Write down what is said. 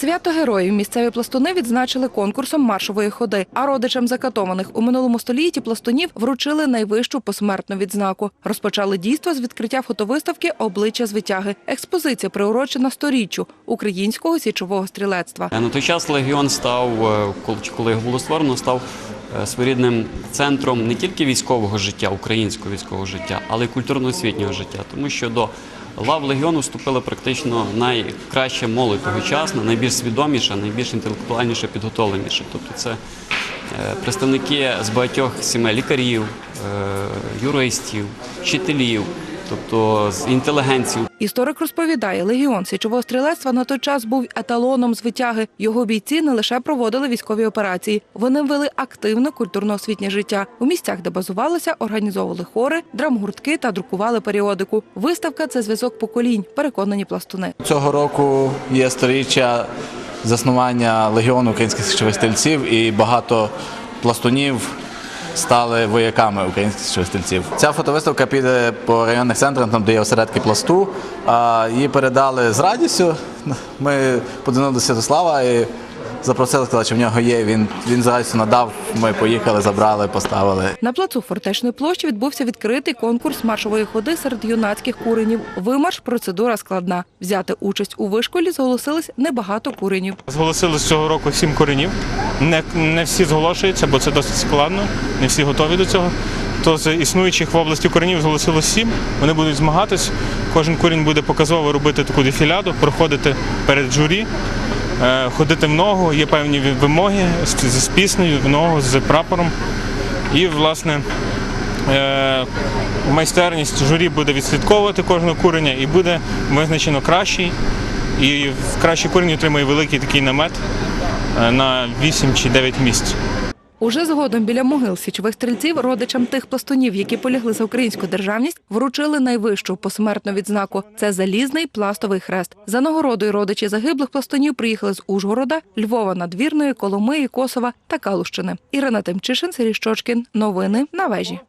Свято героїв місцеві пластуни відзначили конкурсом маршової ходи. А родичам закатованих у минулому столітті пластунів вручили найвищу посмертну відзнаку. Розпочали дійство з відкриття фотовиставки Обличчя звитяги. Експозиція приурочена сторіччю українського січового стрілецтва. На той час легіон став, е, коли- коли його було створено, став е, своєрідним центром не тільки військового життя, українського військового життя, але й культурно-освітнього життя. Тому що до лав легіону вступила практично найкраща молодь тогочасна, найбільш свідоміша, найбільш інтелектуальніше підготовленіша. Тобто це е, представники з багатьох сімей лікарів, е, юристів, вчителів, тобто з інтелігенції Історик розповідає, легіон січового стрілецтва на той час був еталоном звитяги. Його бійці не лише проводили військові операції, вони вели активне культурно-освітнє життя. У місцях, де базувалися, організовували хори, драмгуртки та друкували періодику. Виставка це зв'язок поколінь, переконані пластуни. Цього року є сторіччя заснування легіону українських січових стрільців і багато пластунів стали вояками українських стрільців. Ця фотовиставка піде по районних центрах, там де є осередки пласту. Її передали з радістю. Ми подивилися до Слава і запросили, сказали, що в нього є. Він, він з радістю надав. Ми поїхали, забрали, поставили. На плацу Фортечної площі відбувся відкритий конкурс маршової ходи серед юнацьких куренів. Вимарш процедура складна. Взяти участь у вишколі зголосились небагато куренів. Зголосили цього року сім коренів. Не, не всі зголошуються, бо це досить складно, не всі готові до цього. То з існуючих в області коренів зголосилось сім. Вони будуть змагатись. Кожен корінь буде показово робити таку дефіляду, проходити перед журі, ходити в ногу, є певні вимоги з, піснею, в ногу, з прапором. І, власне, е, майстерність журі буде відслідковувати кожного курення і буде визначено кращий. І в кращий курень отримає великий такий намет е, на 8 чи 9 місць. Уже згодом біля могил січових стрільців родичам тих пластунів, які полягли за українську державність, вручили найвищу посмертну відзнаку. Це залізний пластовий хрест. За нагородою родичі загиблих пластунів приїхали з Ужгорода, Львова, Надвірної, Коломиї, Косова та Калущини. Ірина Тимчишин, Сергій Щочкін. Новини на вежі.